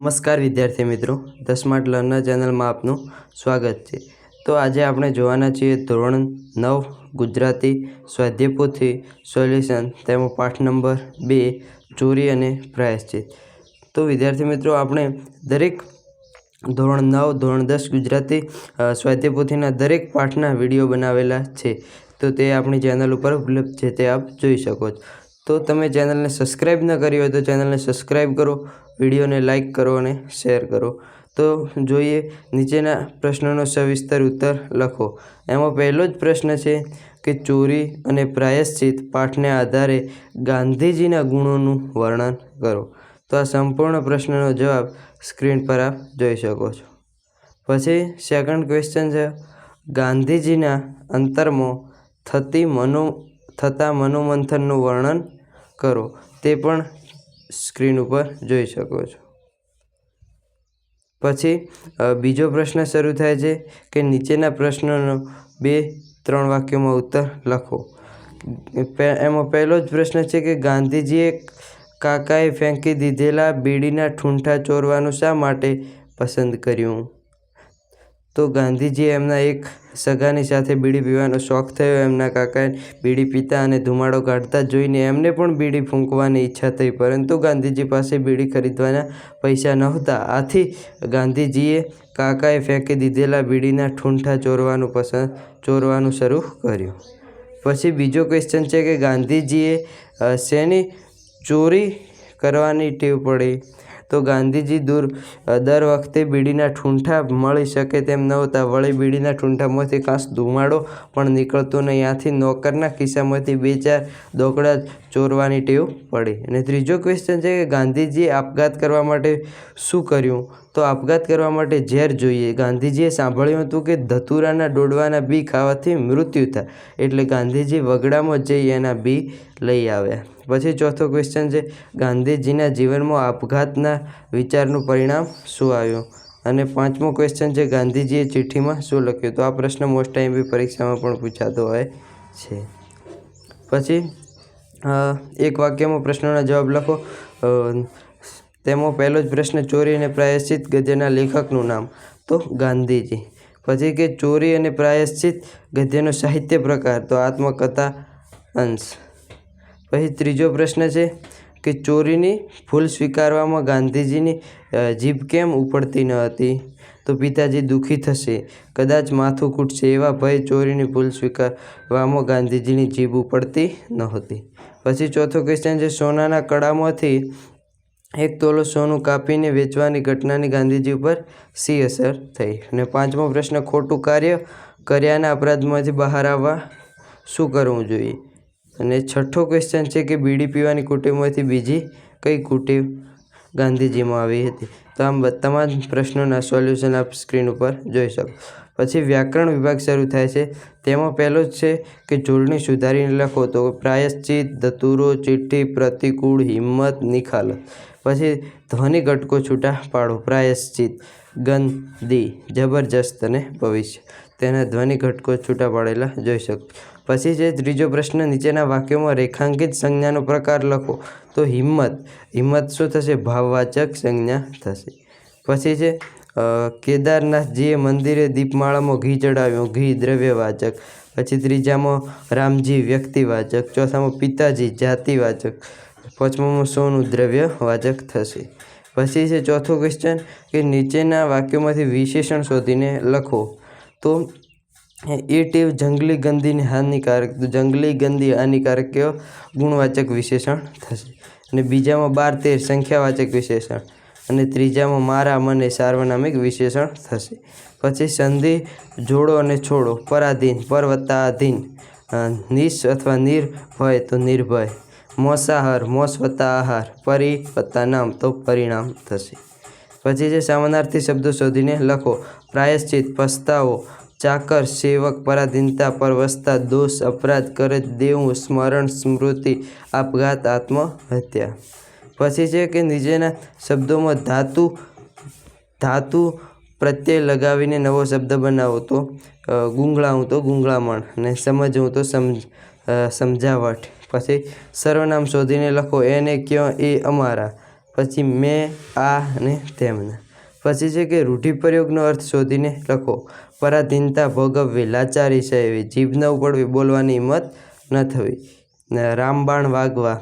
નમસ્કાર વિદ્યાર્થી મિત્રો ધ સ્માર્ટ લર્નર ચેનલમાં આપનું સ્વાગત છે. તો આજે આપણે જોવાના છીએ ધોરણ નવ, ગુજરાતી સ્વાધ્યાય સોલ્યુશન, તેમાં પાઠ નંબર બે, ચોરી અને પ્રાયશ્ચિત તો વિદ્યાર્થી મિત્રો, આપણે દરેક ધોરણ નવ, ધોરણ દસ ગુજરાતી સ્વાધ્યપુથીના દરેક પાઠના વીડિયો બનાવેલા છે. તો તે આપણી ચેનલ ઉપર ઉપલબ્ધ છે, તે આપ જોઈ શકો છો. તો તમે ચેનલને સબસ્ક્રાઈબ ન કરી હોય તો ચેનલને સબસ્ક્રાઈબ કરો, વિડીયોને લાઇક કરો અને શેર કરો. તો જોઈએ નીચેના પ્રશ્નનો સવિસ્તર ઉત્તર લખો. એમાં પહેલો જ પ્રશ્ન છે કે ચોરી અને પ્રાયશ્ચિત પાઠને આધારે ગાંધીજીના ગુણોનું વર્ણન કરો. તો આ સંપૂર્ણ પ્રશ્નનો જવાબ સ્ક્રીન પર આપ જોઈ શકો છો. પછી સેકન્ડ ક્વેશ્ચન છે, ગાંધીજીના અંતરમાં થતી મનો, થતા મનોમંથનનું વર્ણન કરો તે પણ સ્ક્રીન ઉપર જોઈ શકો છો. પછી બીજો પ્રશ્ન શરૂ થાય છે કે નીચેના પ્રશ્નનો બે, ત્રણ વાક્યોમાં ઉત્તર લખો. એમાં પહેલો જ પ્રશ્ન છે કે ગાંધીજીએ કાકાએ ફેંકી દીધેલા બીડીના ઠૂંઠા ચોરવાનું શા માટે પસંદ કર્યું? તો ગાંધીજીએ એમના એક સગાની સાથે બીડી પીવાનો શોખ થયો. એમના કાકાએ બીડી પીતા અને ધુમાડો કાઢતા જોઈને એમને પણ બીડી ફૂંકવાની ઈચ્છા થઈ. પરંતુ ગાંધીજી પાસે બીડી ખરીદવાના પૈસા નહોતા. આથી ગાંધીજીએ કાકાએ ફેંકી દીધેલા બીડીના ઠૂંઠા ચોરવાનું પસંદ, ચોરવાનું શરૂ કર્યું. પછી બીજો ક્વેશ્ચન છે કે ગાંધીજીએ શેની ચોરી કરવાની ટેવ પડી? તો ગાંધીજી દૂર દર વખતે બીડીના ઠૂંઠા મળી શકે તેમ નહોતા વળી બીડીના ઠૂંઠામાંથી ખાસ ધુમાડો પણ નીકળતો નહીં. આથી નોકરના ખિસ્સામાંથી બે ચાર દોકડા ચોરવાની ટેવ પડી. અને ત્રીજો ક્વેશ્ચન છે કે ગાંધીજીએ આપઘાત કરવા માટે શું કર્યું? તો આપઘાત કરવા માટે ઝેર જોઈએ. ગાંધીજીએ સાંભળ્યું હતું કે ધતુરાના ડોડવાના બી ખાવાથી મૃત્યુ થાય એટલે ગાંધીજી વગડામાં જઈ એના બી લઈ આવ્યા. પછી ચોથો ક્વેશ્ચન છે, ગાંધીજીના જીવનમાં આપઘાતના વિચારનું પરિણામ શું આવ્યું? અને પાંચમો ક્વેશ્ચન છે, ગાંધીજીએ ચિઠ્ઠીમાં શું લખ્યું? તો આ પ્રશ્ન મોસ્ટ ટાઈમ બી પરીક્ષામાં પણ પૂછાતો હોય છે. પછી એક વાક્યમાં પ્રશ્નોના જવાબ લખો. તેમાં પહેલો જ પ્રશ્ન, ચોરી અને પ્રાયશ્ચિત ગદ્યના લેખકનું નામ. તો ગાંધીજી. પછી કે ચોરી અને પ્રાયશ્ચિત ગદ્યનો સાહિત્ય પ્રકાર. તો આત્મકથા અંશ. પછી ત્રીજો પ્રશ્ન છે કે ચોરીની ભૂલ સ્વીકારવામાં ગાંધીજીની જીભ કેમ ઉપડતી ન હતી? તો પિતાજી દુઃખી થશે. કદાચ માથું કૂટશે એવા ભય ચોરીની ભૂલ સ્વીકારવામાં ગાંધીજીની જીભ ઉપડતી નહોતી પછી ચોથો ક્વેશ્ચન છે, સોનાના કડામાંથી એક તોલો સોનું કાપીને વેચવાની ઘટનાની ગાંધીજી ઉપર સી અસર થઈ. અને પાંચમો પ્રશ્ન, ખોટું કાર્ય કર્યાના અપરાધમાંથી બહાર આવવા શું કરવું જોઈએ? અને છઠ્ઠો ક્વેશ્ચન છે કે બીડી પીવાની કુટેવમાંથી બીજી કઈ કુટેવ ગાંધીજીમાં આવી હતી? તો આમ તમામ પ્રશ્નોના સોલ્યુશન આપ સ્ક્રીન ઉપર જોઈ શકો. પછી વ્યાકરણ વિભાગ શરૂ થાય છે. તેમાં પહેલો જ છે કે જોડણી સુધારીને લખો તો પ્રાયશ્ચિત, ધતુરો, ચિઠ્ઠી, પ્રતિકૂળ, હિંમત નિખાલત પછી ધ્વનિ ઘટકો છૂટા પાડો. પ્રાયશ્ચિત, ગંદી, જબરજસ્ત અને ભવિષ્ય. તેના ધ્વનિ ઘટકો છૂટા પાડેલા જોઈ શકો. પછી છે ત્રીજો પ્રશ્ન, નીચેના વાક્યોમાં રેખાંકિત સંજ્ઞાનો પ્રકાર લખો. તો હિંમત હિંમત શું થશે? ભાવવાચક સંજ્ઞા થશે. પછી છે કેદારનાથજીએ મંદિરે દીપમાળામાં ઘી ચડાવ્યું. ઘી દ્રવ્યવાચક. પછી ત્રીજામાં, રામજી વ્યક્તિવાચક. ચોથામાં, પિતાજી જાતિવાચક. પાંચમામાં, સોનું દ્રવ્યવાચક થશે. પછી છે ચોથું ક્વેશ્ચન કે નીચેના વાક્યોમાંથી વિશેષણ શોધીને લખો. તો, એ ટેવ જંગલી ગંદીને હાનિકારક જંગલી ગંદી હાનિકારક કેવો ગુણવાચક વિશેષણ થશે. અને બીજામાં બાર તેર, સંખ્યાવાચક વિશેષણ. અને ત્રીજામાં મારા મને સાર્વનામિક વિશેષણ થશે. પછી સંધિ, જોડો અને છોડો. પરાધીન પરવત્તાધીન નિશ અથવા નિર્ભય તો નિર્ભય. મોસાહાર મોસ વત્તા આહાર પરી વત્તા નામ તો પરિણામ થશે. પછી જે સમાનાર્થી શબ્દો શોધીને લખો. પ્રાયશ્ચિત, પસ્તાવો, ચાકર, સેવક, પરાધીનતા પર વસતા દોષ, અપરાધ કરે દેવું, સ્મરણ, સ્મૃતિ, આપઘાત, આત્મહત્યા. પછી છે કે નીચેના શબ્દોમાં ધાતુ ધાતુ પ્રત્યય લગાવીને નવો શબ્દ બનાવો તો ગૂંગળાવું તો ગુંગળામણ અને સમજવું તો સમજ સમજાવટ. પછી સર્વનામ શોધીને લખો, એને ક્યાં એ અમારા. પછી મેં આ અને તેમના પછી છે કે રૂઢિપ્રયોગનો અર્થ શોધીને લખો. પરાધીનતા ભોગવવી લાચારી સહેવી જીભ ન ઉપડવી બોલવાની હિંમત ન થવી. રામબાણ વાગવા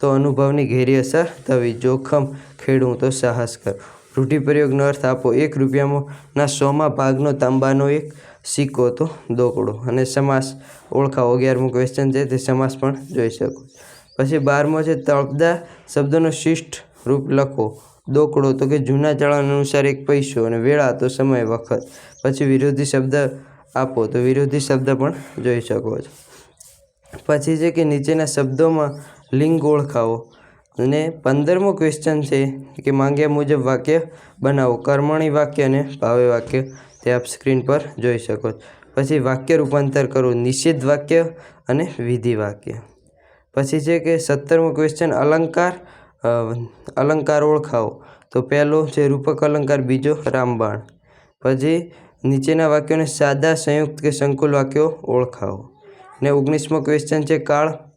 તો અનુભવની ઘેરી અસર થવી. જોખમ ખેડવું તો સાહસ કર. રૂઢિપ્રયોગનો અર્થ આપો. એક રૂપિયામાં ના સોમાં ભાગનો તાંબાનો એક સિક્કો તો દોકડો. અને સમાસ ઓળખાવો. અગિયારમું ક્વેશ્ચન છે તે સમાસ પણ જોઈ શકો. પછી બારમો છે તળપદા શબ્દનો શિષ્ટ રૂપ લખો. દોકડો તો કે જૂના ચલણ અનુસાર એક પૈસો અને વેળા તો સમય વખત. પછી વિરોધી શબ્દ આપો તો વિરોધી શબ્દ પણ જોઈ શકો છો. પછી છે કે નીચેના શબ્દોમાં લિંગ ઓળખાવો. અને પંદરમો ક્વેશ્ચન છે કે માંગ્યા મુજબ વાક્ય બનાવો. કર્મણી વાક્ય અને ભાવે વાક્ય તે આપ સ્ક્રીન પર જોઈ શકો છો. પછી વાક્ય રૂપાંતર કરો. નિષેધ વાક્ય અને વિધિ વાક્ય. પછી છે કે સત્તરમો ક્વેશ્ચન અલંકાર અલંકાર ઓળખાવો. તો પહેલો છે રૂપક અલંકાર, બીજો રામબાણ. પછી નીચેના વાક્યોને સાદા સંયુક્ત કે સંકુલ વાક્યો ઓળખાવો. ને ઓગણીસમો ક્વેશ્ચન છે કાળ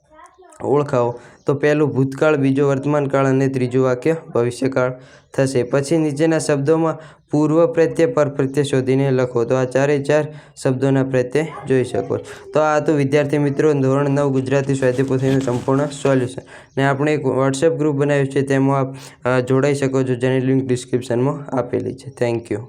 ઓળખાવો. તો પહેલું ભૂતકાળ, બીજો વર્તમાનકાળ અને ત્રીજું વાક્ય ભવિષ્યકાળ થશે. પછી નીચેના શબ્દોમાં પૂર્વ પ્રત્યે પર પ્રત્યય શોધીને લખો. તો આ ચારે ચાર શબ્દોના પ્રત્યે જોઈ શકો. તો આ હતું વિદ્યાર્થી મિત્રો, ધોરણ નવ, ગુજરાતી પોથીનું સંપૂર્ણ સોલ્યુશન. ને આપણે એક વોટ્સએપ ગ્રુપ બનાવ્યું છે, તેમાં આપ જોડાઈ શકો છો, જેની લિંક ડિસ્ક્રિપ્શનમાં આપેલી છે. Thank you